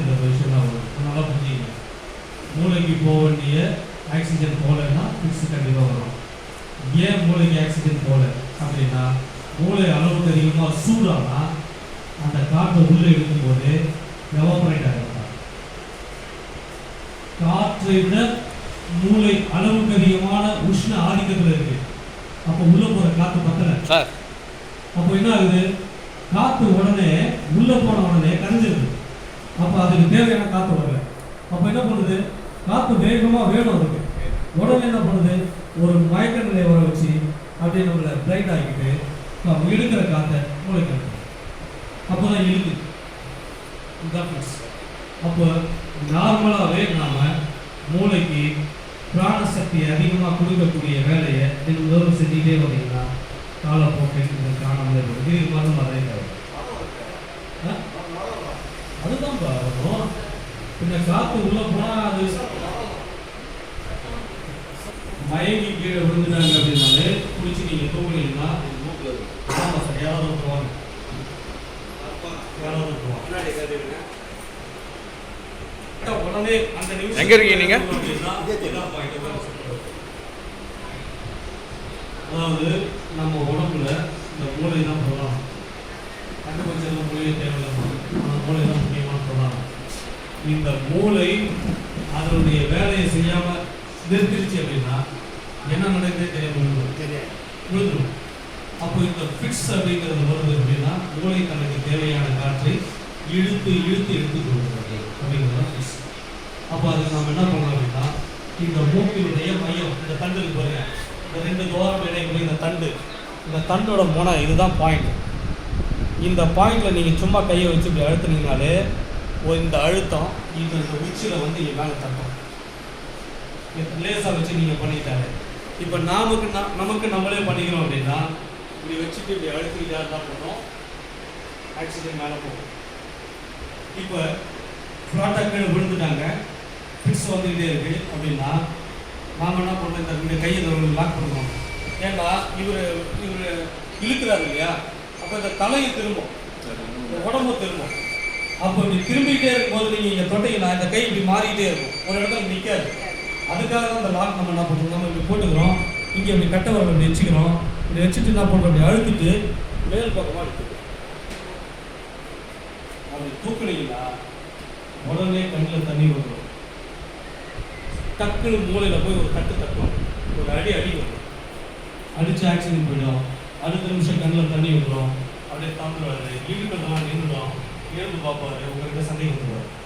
இந்த விஷயம் வரும். நல்லா புரிஞ்சுங்க மூளைக்கு போக வேண்டிய ஆக்சிஜன் போகலைன்னா ஃபிக்ஸ் கண்டிப்பாக வரும். ஏன் மூளைக்கு ஆக்சிஜன் போகல அப்படின்னா மூளை அளவுக்கு அதிகமாக சூடானா அந்த காற்றை உள்ளே இழுக்கும்போது எவாபரேட் ஆகிடும் காற்றை விட மூளை அளவுக்கு அதிகமான உஷ்ண ஆதிக்கத்தில் இருக்கு. அப்போ உள்ள போற காற்று பத்தல. அப்போ என்ன ஆகுது? காற்று உடனே உள்ள போன உடனே கரைஞ்சிருது. அப்போ அதுக்கு தேவையான காற்று வரல அப்போ என்ன பண்ணுது? காற்று வேகமாக வேணும் அதுக்கு. உடனே என்ன பண்ணுது? ஒரு மயக்க நிலையை வர வச்சு அப்படியே நம்மளை பிரைட் ஆகிக்கிட்டு நம்ம இழுக்கிற காற்றை மூளைக்கு அப்போ தான் இழுக்கு அப்போ நார்மலாகவே நாம் மூளைக்கு பிராணசக்தி அதிகமாக கொடுக்கக்கூடிய வேலையை நீங்கள் முதல்ல செஞ்சுக்கிட்டே வந்தீங்கன்னா காலப்போக்கில் இது காணாமல் இருக்கும் இது மாதிரி அதே தேவை ஆ? அதுதான் வரும் பின்ன காற்று உள்ள போனா அது மயங்கி கீழே விழுந்துட்டாங்க அப்படின்னாலே குடிச்சு நீங்க தூங்குனீங்கன்னா ஆமா சார் யாராவது விட்டுருவாங்க யாராவது விட்டுருவாங்க உடனே அந்த நிமிஷம் எங்க இருக்கீங்க நீங்க? அதாவது நம்ம உடம்புல இந்த மூளை தான் பிரதானம் கண்டுபிடிச்சது மூளையே தேவையில்லை அந்த மூளை தான் முக்கியமான பிரதானம் இந்த மூளை அதனுடைய வேலையை செய்யாம நிறுத்திருச்சு அப்படின்னா என்ன நடக்குது தெரியாம விழுந்துடும் அப்போ இந்த ஃபிட்ஸ் அப்படிங்கிறது வருது அப்படின்னா மூளை தனக்கு தேவையான காற்றை இழுத்து இழுத்து இழுத்து கொடுக்குறது அப்படிங்கிறது ஃபிட்ஸ் அப்போ அதுக்கு நாம் என்ன பண்ணலாம் அப்படின்னா இந்த மூக்கினுடைய மையம் இந்த தண்டுக்கு பாருங்க. இந்த ரெண்டு துவாரம் இடையக்கூடிய இந்த தண்டு. இந்த தண்டோட முனை இதுதான் பாயிண்ட் இந்த பாயிண்ட்ல நீங்கள் சும்மா கையை வச்சு இப்படி அழுத்துனீங்கனாலே இந்த அழுத்தம் இது இந்த உச்சியில் வந்து இங்கே மேலே தட்டும். லேசாக வச்சு நீங்கள் பண்ணிட்டாரு. இப்போ நாமக்கு நமக்கு நம்மளே பண்ணிக்கிறோம் அப்படின்னா இப்படி வச்சுட்டு இப்படி அழுத்திக்கிட்டே இருந்தால் போதும் ஆக்சிஜன் மேலே போகும். இப்போ ஃப்ளாட்டாக கீழே விழுந்துட்டாங்க. ஃபிட்ஸ் வந்துக்கிட்டே இருக்கு அப்படின்னா நாம என்ன பண்ணுறோம் இந்த ரெண்டு கையை லாக் பண்ணுறோம் ஏன்னா இவர் இவர் இழுக்கிறாரு இல்லையா? அப்போ இந்த தலையை திரும்பும். இந்த உடம்பு திரும்பும். அப்போ இப்படி திரும்பிக்கிட்டே இருக்கும்போது நீங்கள் இங்கே தொட்டீங்கன்னா இந்த கை இப்படி மாறிக்கிட்டே இருக்கும். ஒரு இடத்துல நிற்காது அதுக்காக தான் இந்த லாக் நம்ம என்ன பண்ணுறோம் நம்ம இப்படி போட்டுக்கிறோம். இங்கே இப்படி கட்டை வரல இப்படி வச்சுக்கிறோம். இப்படி வச்சுட்டு என்ன பண்ணுறோம் அப்படி அழுத்திட்டு மேல் பக்கமாக எடுத்துக்கிறோம் அப்படி தூக்குனீங்கன்னா உடனே கண்ணில் தண்ணி வந்துடும் டக்குன்னு மூளையில் போய் ஒரு தட்டு தட்டும் ஒரு அடி அடி வரும். அடித்து ஆக்சிடென்ட் போயிடும். அடுத்த நிமிஷம் கண்ணில் தண்ணி விடுறோம் அப்படியே தாண்டுவாரு இழுக்கிறதெல்லாம் நின்றுடும். Eu não vou agora, eu vou começar a nenhum agora.